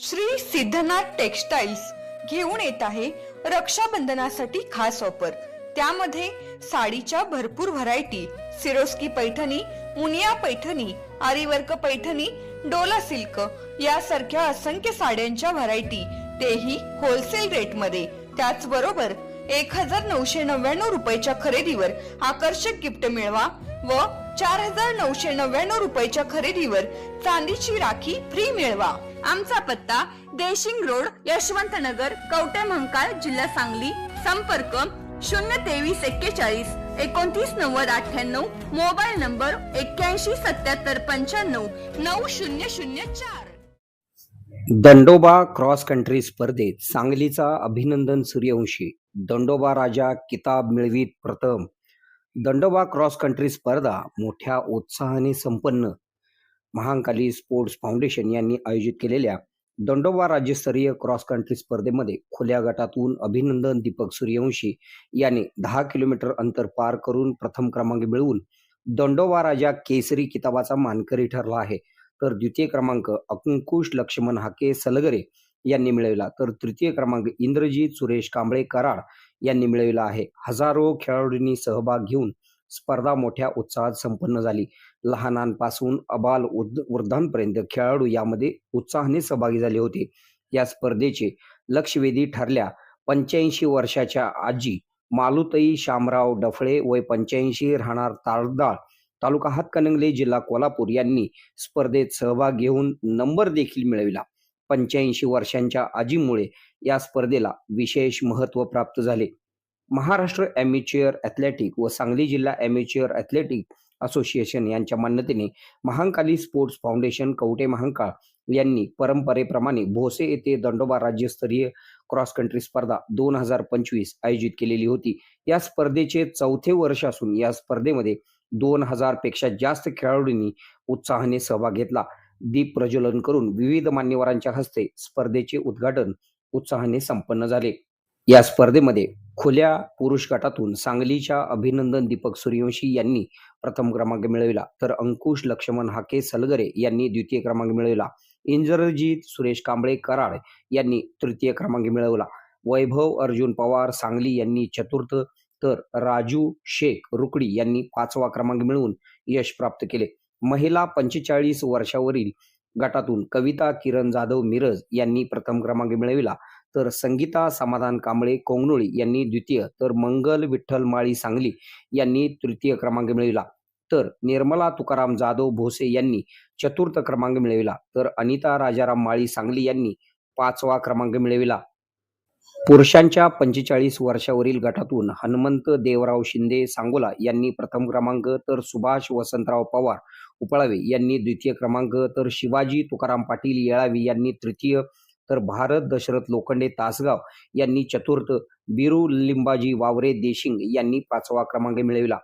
Shri Siddhanath textiles घेऊन येत आहे रक्षाबंधनासाठी खास ऑफर. त्यामध्ये साडीच्या भरपूर व्हरायटी सिरोस्की पैठणी मुनिया पैठणी आरीवर्क पैठणी डोला सिल्क यासारख्या असंख्य साड्यांच्या व्हरायटी तेही होलसेल रेटमध्ये. त्याचबरोबर एक हजार नऊशे नव्याण्णव रुपयाच्या खरेदीवर आकर्षक गिफ्ट मिळवा व चार हजार नऊशे नव्याण्णव रुपयाच्या खरेदीवर चांदीची राखी फ्री मिळवा. आमचा पत्ता देशिंग रोड यशवंत नगर कवटे महंकाळ जिल्हा सांगली. संपर्क शून्य तेवीस एक्केचाळीस एकोणतीस नव्वद अठ्ठ्याण्णव. मोबाईल नंबर एक्क्याऐंशी सत्याहत्तर पंच्याण्णव नऊ शून्य शून्य चार. दंडोबा क्रॉस कंट्री स्पर्धेत सांगलीचा अभिनंदन सूर्यवंशी. दंडोबा राजा किताब मिळवीत प्रथम. दंडोबा क्रॉस कंट्री स्पर्धा मोठ्या उत्साहाने संपन्न. महांकाली स्पोर्ट्स फाउंडेशन यांनी आयोजित केलेल्या दंडोबा राज्यस्तरीय क्रॉस कंट्री स्पर्धेमध्ये खुल्या गटातून अभिनंदन दीपक सूर्यवंशी यांनी दहा किलोमीटर अंतर पार करून प्रथम क्रमांक मिळवून दंडोबा राजा केसरी किताबाचा मानकरी ठरला आहे. तर द्वितीय क्रमांक अंकुश लक्ष्मण हाके सलगरे यांनी मिळवला. तर तृतीय क्रमांक इंद्रजीत सुरेश कांबळे कराड यांनी मिळविला आहे. हजारो खेळाडूंनी सहभाग घेऊन स्पर्धा मोठ्या उत्साहात संपन्न झाली. लहानांपासून अबाल वृद्धांपर्यंत खेळाडू यामध्ये उत्साहाने सहभागी झाले होते. या स्पर्धेचे लक्षवेधी ठरल्या पंच्याऐंशी वर्षाच्या आजी मालुताई शामराव डफळे वय पंच्याऐंशी राहणार ताळदाळ तालुका हातकणंगले जिल्हा कोल्हापूर यांनी स्पर्धेत सहभाग घेऊन नंबर देखील मिळविला. पंच्याऐंशी वर्षांच्या आजीमुळे या स्पर्धेला विशेष महत्त्व प्राप्त झाले. महाराष्ट्र ॲम्युच्युअर ॲथलेटिक व सांगली जिल्हा ॲम्युच्युअर ॲथलेटिक असोसिएशन यांच्या मान्यतेने महांकाली स्पोर्ट्स फाउंडेशन कवटे महांकाळ यांनी परंपरेप्रमाणे भोसे येथे दंडोबा राज्यस्तरीय क्रॉस कंट्री स्पर्धा दोन हजार पंचवीस आयोजित केलेली होती. या स्पर्धेचे चौथे वर्ष असून या स्पर्धेमध्ये दोन हजारपेक्षा जास्त खेळाडूंनी उत्साहाने सहभाग घेतला. दीप प्रज्वलन करून विविध मान्यवरांच्या हस्ते स्पर्धेचे उद्घाटन उत्साहाने संपन्न झाले. या स्पर्धेमध्ये खुल्या पुरुष गटातून सांगलीच्या अभिनंदन दीपक सूर्यवंशी यांनी प्रथम क्रमांक मिळविला तर अंकुश लक्ष्मण हाके सलगरे यांनी द्वितीय क्रमांक मिळविला इंद्रजीत सुरेश कांबळे कराड यांनी तृतीय क्रमांक मिळवला वैभव अर्जुन पवार सांगली यांनी चतुर्थ तर राजू शेख रुकडी यांनी पाचवा क्रमांक मिळवून यश प्राप्त केले. महिला पंचेचाळीस वर्षावरील गटातून कविता किरण जाधव मिरज यांनी प्रथम क्रमांक मिळविला. तर संगीता समाधान कांबळे कोंगनोळी यांनी द्वितीय तर मंगल विठ्ठल माळी सांगली यांनी तृतीय क्रमांक मिळविला. तर निर्मला तुकाराम जाधव भोसे यांनी चतुर्थ क्रमांक मिळविला. तर अनिता राजाराम माळी सांगली यांनी पाचवा क्रमांक मिळविला. पुरुषांच्या पंचेचाळीस वर्षावरील गटातून हनुमंत देवराव शिंदे सांगोला यांनी प्रथम क्रमांक तर सुभाष वसंतराव पवार उपळावे. यांनी द्वितीय क्रमांक तर शिवाजी तुकाराम पाटील येळावी यांनी तृतीय तर भारत दशरथ लोखंडे तासगाव यांनी चतुर्थ बिरू लिंबाजी वावरे देशिंग यांनी पाचवा क्रमांक मिळविला.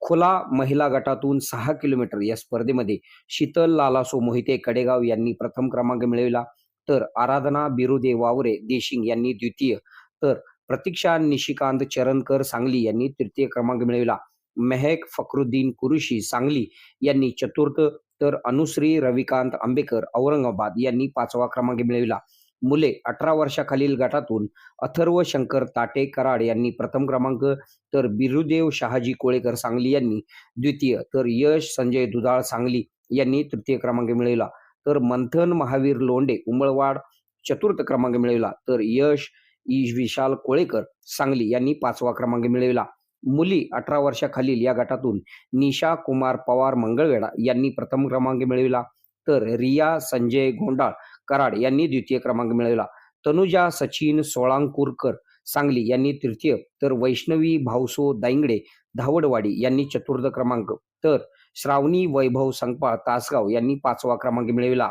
खुला महिला गटातून सहा किलोमीटर या स्पर्धेमध्ये शीतल लालासो मोहिते कडेगाव यांनी प्रथम क्रमांक मिळविला. तर आराधना बिरुदे वावरे देशिंग यांनी द्वितीय. तर प्रतीक्षा निशिकांत चरणकर सांगली यांनी तृतीय क्रमांक मिळविला. मेहक फखरुद्दीन कुरुशी सांगली यांनी चतुर्थ तर अनुश्री रविकांत आंबेकर औरंगाबाद यांनी पाचवा क्रमांक मिळविला. मुले अठरा वर्षाखालील गटातून अथर्व शंकर ताटे कराड यांनी प्रथम क्रमांक तर बिरुदेव शहाजी कोळेकर सांगली यांनी द्वितीय तर यश संजय दुधाळ सांगली यांनी तृतीय क्रमांक मिळविला. तर मंथन महावीर लोंडे उमळवाड चतुर्थ क्रमांक मिळविला. तर यश ई विशाल कोळेकर सांगली यांनी पाचवा क्रमांक मिळविला. मुली अठरा वर्षाखालील या गटातून निशा कुमार पवार मंगळवेढा यांनी प्रथम क्रमांक मिळविला. तर रिया संजय गोंडाळ कराड यांनी द्वितीय क्रमांक मिळविला. तनुजा सचिन सोळांकूरकर सांगली यांनी तृतीय. तर वैष्णवी भाऊसो दाइंगडे धावडवाडी यांनी चतुर्थ क्रमांक. तर श्रावणी वैभव संगपाळ तासगाव यांनी पाचवा क्रमांक मिळविला.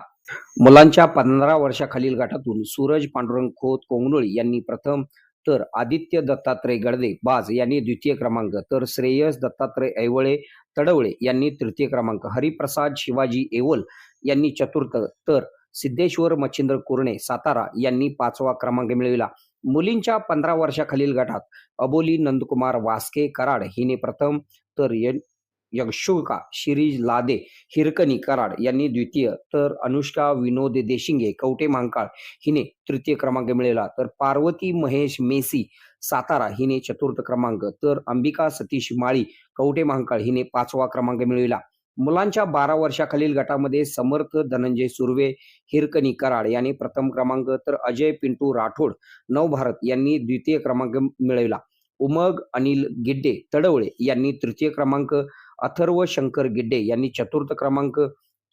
मुलांच्या पंधरा वर्षाखालील गटातून सूरज पांडुरंग खोत कोंगनोळी यांनी प्रथम तर आदित्य दत्तात्रय गडदे बाज यांनी द्वितीय क्रमांक तर श्रेयस दत्तात्रय ऐवळे तडवळे यांनी तृतीय क्रमांक हरिप्रसाद शिवाजी एवल यांनी चतुर्थ तर सिद्धेश्वर मच्छिंद्र कुरणे सातारा यांनी पाचवा क्रमांक मिळविला. मुलींच्या पंधरा वर्षाखालील गटात अबोली नंदकुमार वास्के कराड हिने प्रथम तर य- यशोका शिरीज लादे हिरकणी कराड यांनी द्वितीय तर अनुष्का विनोद देशिंगे कवटे महांकाळ हिने तृतीय क्रमांक मिळवला. तर पार्वती महेश मेसी सातारा हिने चतुर्थ क्रमांक. तर अंबिका सतीश माळी कवटे महांकाळ हिने पाचवा क्रमांक मिळविला. मुलांच्या बारा वर्षाखालील गटामध्ये समर्थ धनंजय सुर्वे हिरकणी कराड यांनी प्रथम क्रमांक तर अजय पिंटू राठोड नवभारत यांनी द्वितीय क्रमांक मिळविला. उमग अनिल गिड्डे तडवळे यांनी तृतीय क्रमांक अथर्व शंकर गिड्डे यांनी चतुर्थ क्रमांक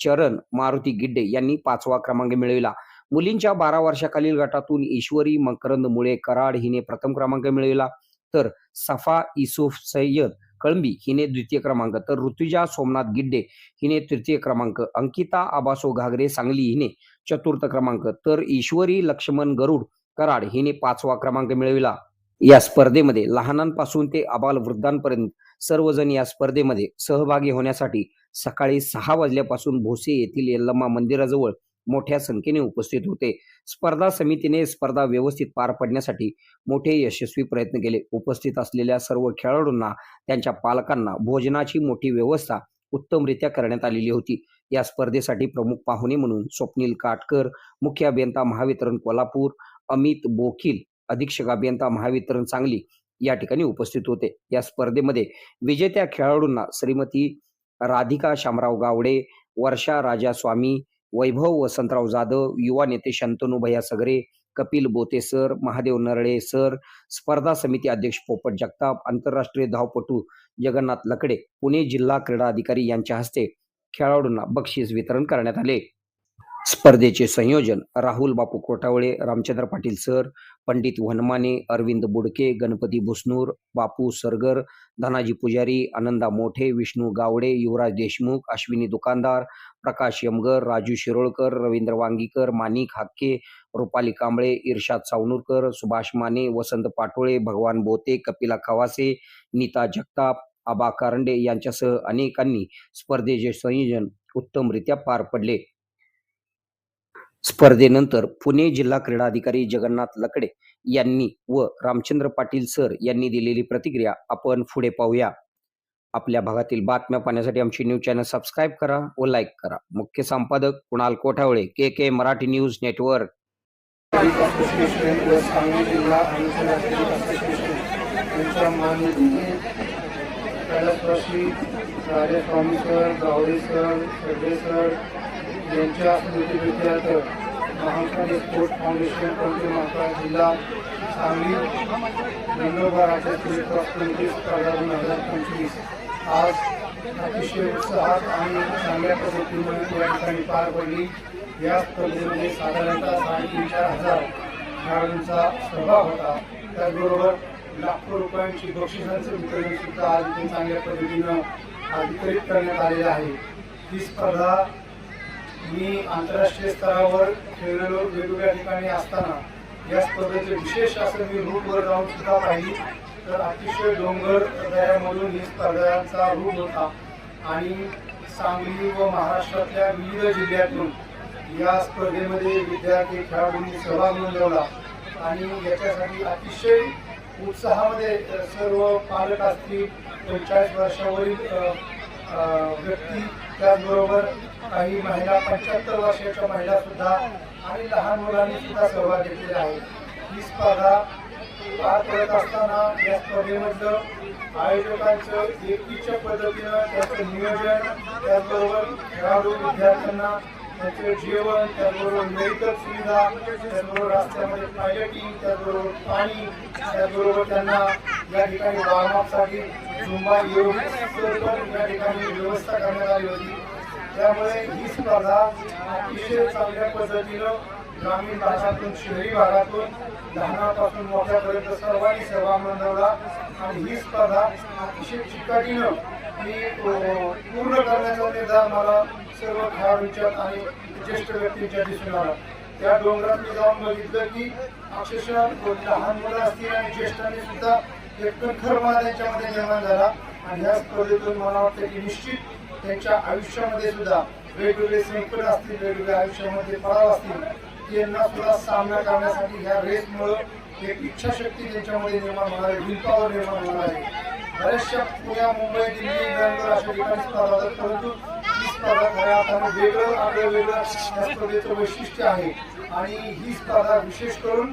चरण मारुती गिड्डे यांनी पाचवा क्रमांक मिळविला. मुलींच्या बारा वर्षाखालील गटातून ईश्वरी मकरंद मुळे कराड हिने प्रथम क्रमांक मिळविला. तर सफा इसूफ सय्यद कळंबी हिने द्वितीय क्रमांक. तर ऋतुजा सोमनाथ गिड्डे हिने तृतीय क्रमांक. अंकिता आबासो घागरे सांगली हिने चतुर्थ क्रमांक. तर ईश्वरी लक्ष्मण गरुड कराड हिने पाचवा क्रमांक मिळविला. या स्पर्धेमध्ये लहानांपासून ते आबाल वृद्धांपर्यंत सर्वजण या स्पर्धेमध्ये सहभागी होण्यासाठी सकाळी सहा वाजल्यापासून भोसे येथील यल्लम्मा मंदिराजवळ मोठ्या संख्येने उपस्थित होते. स्पर्धा समितीने स्पर्धा व्यवस्थित पार पडण्यासाठी मोठे यशस्वी प्रयत्न केले. उपस्थित असलेल्या सर्व खेळाडूंना त्यांच्या पालकांना भोजनाची मोठी व्यवस्था उत्तमरित्या करण्यात आलेली होती. या स्पर्धेसाठी प्रमुख पाहुणे म्हणून स्वप्नील काटकर मुख्य अभियंता महावितरण कोल्हापूर अमित बोखील अधीक्षक अभियंता महावितरण सांगली या ठिकाणी उपस्थित होते. या स्पर्धेमध्ये विजेत्या खेळाडूंना श्रीमती राधिका शामराव गावडे वर्षा राजा स्वामी वैभव वसंतराव जाधव युवा नेते शंतनू भैया सगरे कपिल बोते सर महादेव नरळे सर स्पर्धा समिती अध्यक्ष पोपट जगताप आंतरराष्ट्रीय धावपटू जगन्नाथ लकडे पुणे जिल्हा क्रीडा अधिकारी यांच्या हस्ते खेळाडूंना बक्षीस वितरण करण्यात आले. स्पर्धेचे संयोजन राहुल बापू कोटावळे रामचंद्र पाटील सर पंडित वनमाने अरविंद बुडके गणपती भुसनूर बापू सरगर धनाजी पुजारी आनंदा मोठे विष्णू गावडे युवराज देशमुख अश्विनी दुकानदार प्रकाश यमगर राजू शिरोळकर रवींद्र वांगीकर मानिक हाक्के रुपाली कांबळे इर्षाद सावनूरकर सुभाष माने वसंत पाटोळे भगवान बोते कपिला खवासे नीता जगताप आबा कारंडे यांच्यासह अनेकांनी स्पर्धेचे संयोजन उत्तमरित्या पार पडले. स्पर्धेनंतर पुणे जिल्हा क्रीडा अधिकारी जगन्नाथ लकडे यांनी व रामचंद्र पाटील सर यांनी दिलेली प्रतिक्रिया आपण पुढे पाहूया. आपल्या भागातील बातम्या पाहण्यासाठी आमची न्यूज चॅनल सबस्क्राईब करा व लाईक करा. मुख्य संपादक Kunal Kothawale K K Marathi news network. Sir यांच्या स्मृतिप्रित्यार्थ महाकाली स्पोर्ट फाउंडेशन कवठे महाकाळ जिल्हा सांगली नंदुरबार राज्यातील क्रॉस स्पर्धा दोन हजार पंचवीस. आज अतिशय उत्साहात आणि चांगल्या पद्धतीमुळे या ठिकाणी पार पडली. या स्पर्धेमध्ये साधारणतः साडेतीन चार हजार खेळाडूंचा सहभाग होता. त्याचबरोबर लाखो रुपयांची बक्षिसांचं वितरण सुद्धा आज इथे चांगल्या पद्धतीनं आज वितरित करण्यात आलेलं आहे. ही स्पर्धा मी आंतरराष्ट्रीय स्तरावर खेळलेलो वेगवेगळ्या ठिकाणी असताना या स्पर्धेचे विशेष असं मी रूटवर जाऊन सुद्धा पाहिली. तर अतिशय डोंगर दऱ्यामधून ही स्पर्धांचा रूट होता. आणि सांगली व महाराष्ट्रातल्या विविध जिल्ह्यातून या स्पर्धेमध्ये विद्यार्थी खेळाडूंनी सहभाग नोंदवला. आणि याच्यासाठी अतिशय उत्साहामध्ये सर्व पालक असतील पंचाळीस वर्षावरील व्यक्ती त्याचबरोबर काही महिला पंच्याहत्तर वर्षाच्या महिला सुद्धा आणि लहान मुलांनी सुद्धा सहभाग घेतलेला आहे. ही स्पर्धा पार पडत असताना या स्पर्धेमधलं आयोजकांचं एकीच्या पद्धतीनं त्याचं नियोजन त्याचबरोबर खेळाडू विद्यार्थ्यांना त्यांचं जेवण त्याचबरोबर मेडिकल सुविधा त्याचबरोबर रस्त्यामध्ये टॉयलेटिंग त्याचबरोबर पाणी त्याचबरोबर त्यांना या ठिकाणी वाहनासाठी झुंबा योग या ठिकाणी व्यवस्था करण्यात आली होती. त्यामुळे ही स्पर्धा अतिशय चांगल्या पद्धतीनं ग्रामीण भागातून शहरी भागातून लहानापासून मोठ्यापर्यंत सर्वांनी सहभाग नोंदवला. आणि ही स्पर्धा अतिशय चिकाटीनं मी पूर्ण करण्याचा निर्धार मला सर्व खेळाडूंच्या आणि ज्येष्ठ व्यक्तींच्या दिसून आला. त्या डोंगरात मी जाऊन बघितलं की अक्षरशः लहान मुलं असतील आणि ज्येष्ठांनी सुद्धा एक खरमाना त्यांच्यामध्ये निर्माण झाला. आणि ह्या स्पर्धेतून मला वाटतं की निश्चित त्यांच्या आयुष्यामध्ये सुद्धा वेगवेगळे संकट असतील वेगवेगळ्या आयुष्यामध्ये पडाव असतील यांना सुद्धा सामना करण्यासाठी ह्या रेसमुळं एक इच्छाशक्ती त्यांच्यामध्ये निर्माण होणार आहे विलपावर निर्माण होणार आहे. बऱ्याचशा पुण्या मुंबई दिल्ली बेंगलोर अशा ठिकाणी स्पर्धा होतात परंतु ही स्पर्धा खऱ्या अर्थानं वेगळं आगळं वेगळं या स्पर्धेचं वैशिष्ट्य आहे. आणि ही स्पर्धा विशेष करून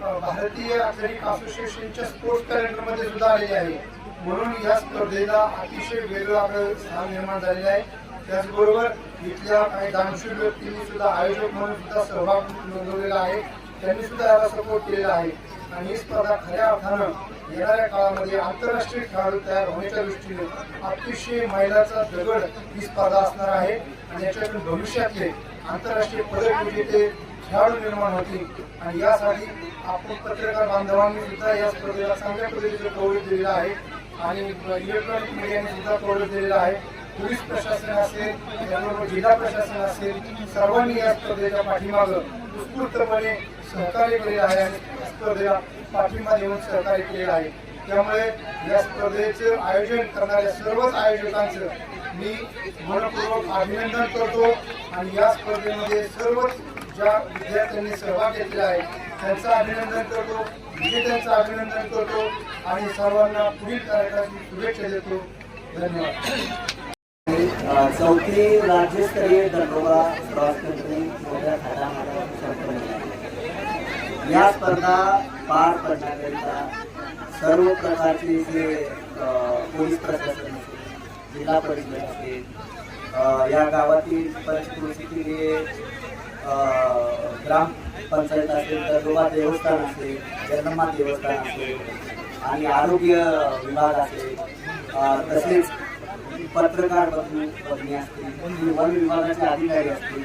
भारतीय ॲथलेटिक असोसिएशनच्या स्पोर्ट्स कॅलेंडरमध्ये सुद्धा आलेली आहे. म्हणून या स्पर्धेला अतिशय वेगळं आपलं स्थान निर्माण झालेलं आहे. त्याचबरोबर इथल्या काही दानशूर व्यक्तींनी सुद्धा आयोजक म्हणून सुद्धा सहभाग नोंदवलेला आहे. त्यांनी सुद्धा याला सपोर्ट केलेला आहे. आणि ही स्पर्धा खऱ्या अर्थानं येणाऱ्या काळामध्ये आंतरराष्ट्रीय खेळाडू तयार होण्याच्या दृष्टीने अतिशय मैलाचा दगड ही स्पर्धा असणार आहे. आणि याच्यातून भविष्यातले आंतरराष्ट्रीय पदक विजेते खेळाडू निर्माण होतील. आणि यासाठी आपण पत्रकार बांधवांनी सुद्धा या स्पर्धेला चांगल्या पद्धतीचं कव्हरेज दिलेलं आहे. आणि इलेक्ट्रॉनिक मीडियाने सुद्धा कव्हरेज दिलेलं आहे. पोलीस प्रशासन असेल त्याबरोबर जिल्हा प्रशासन असेल सर्वांनी या स्पर्धेच्या पाठीमागं उत्स्फूर्तपणे सहकार्य केलेलं आहे आणि स्पर्धेला पाठिंबा देऊन सहकार्य केलेलं आहे. त्यामुळे या स्पर्धेचं आयोजन करणाऱ्या सर्वच आयोजकांचं मी मनपूर्वक अभिनंदन करतो आणि या स्पर्धेमध्ये सर्वच ज्या विद्यार्थ्यांनी सहभाग घेतलेला आहे त्यांचं अभिनंदन करतो. विजेत्यांचं अभिनंदन करतो. आणि सर्वांना पुढील कार्यक्रमाची शुभेच्छा देतो. धन्यवाद. चौथी राज्यस्तरीय दंडोबा क्रॉस कंट्री मोठ्या थाटामध्ये या स्पर्धा पार पडण्याकरिता सर्व प्रकारचे जे पोलीस प्रशासन असेल जिल्हा परिषद असेल या गावातील पंचकृषीतील ग्रामपंचायत असेल दंडोबा देवस्थान असेल जगन्नाथ देवस्थान असेल आणि आरोग्य विभाग असेल तसेच पत्रकार बंधू पत्नी असतील वन विभागाचे अधिकारी असतील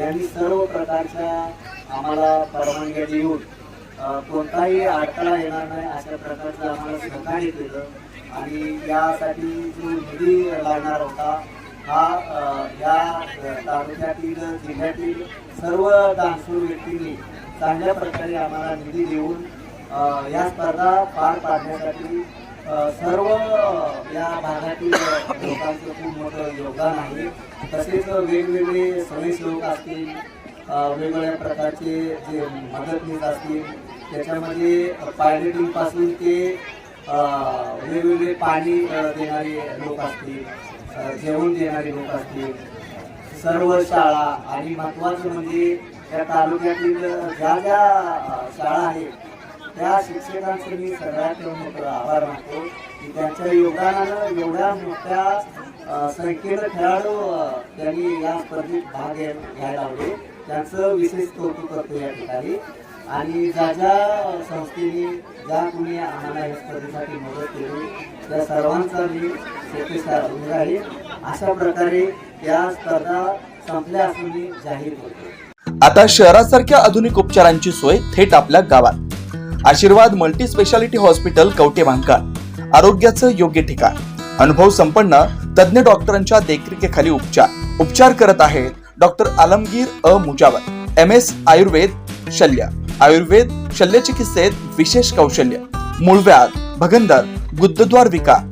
यांनी सर्व प्रकारच्या आम्हाला परवानग्या देऊन कोणताही अडथळा येणार नाही अशा प्रकारचं आम्हाला सहकार्य केलं. आणि यासाठी जो निधी लागणार होता हा या तालुक्यातील जिल्ह्यातील सर्व दानशूर व्यक्तींनी चांगल्या प्रकारे आम्हाला निधी देऊन या स्पर्धा पार पाडण्यासाठी सर्व या भागातील लोकांचं खूप मोठं योगदान आहे. तसेच वेगवेगळे स्वयंसेवक असतील वेगवेगळ्या प्रकारचे जे मदतनीस असतील त्याच्यामध्ये पायलटिंगपासून ते वेगवेगळे पाणी देणारे लोक असतील. जेवण देणारे लोक असतील. सर्व शाळा आणि महत्वाचं म्हणजे त्या तालुक्यातील ज्या ज्या शाळा आहेत त्या शिक्षकांचं मी सगळ्यात मोठं आभार मानतो की त्यांच्या योगदानानं एवढ्या मोठ्या संख्येनं खेळाडू त्यांनी या स्पर्धेत भाग घ्यायला हवे त्यांचं विशेष कौतुक करतो या ठिकाणी. आणि ज्या ज्या संस्थेने ज्या कुणी आम्हाला या स्पर्धेसाठी मदत केली त्या सर्वांचा मी आहे अशा प्रकारे या स्पर्धा संपल्या मी जाहीर करतो. आता शहरासारख्या आधुनिक उपचारांची सोय थेट आपल्या गावात. Ashirwad multi speciality hospital Kavathe भांकार आरोग्याचं योग्य ठिकाण. अनुभव संपन्न तज्ज्ञ डॉक्टरांच्या देखरेखीखाली उपचार. उपचार करत आहेत डॉक्टर आलमगीर अ. मुजावर एम एस आयुर्वेद शल्य. आयुर्वेद शल्य चिकित्सेत विशेष कौशल्य. मूळव्याध भगंदर गुद्धद्वार विकार.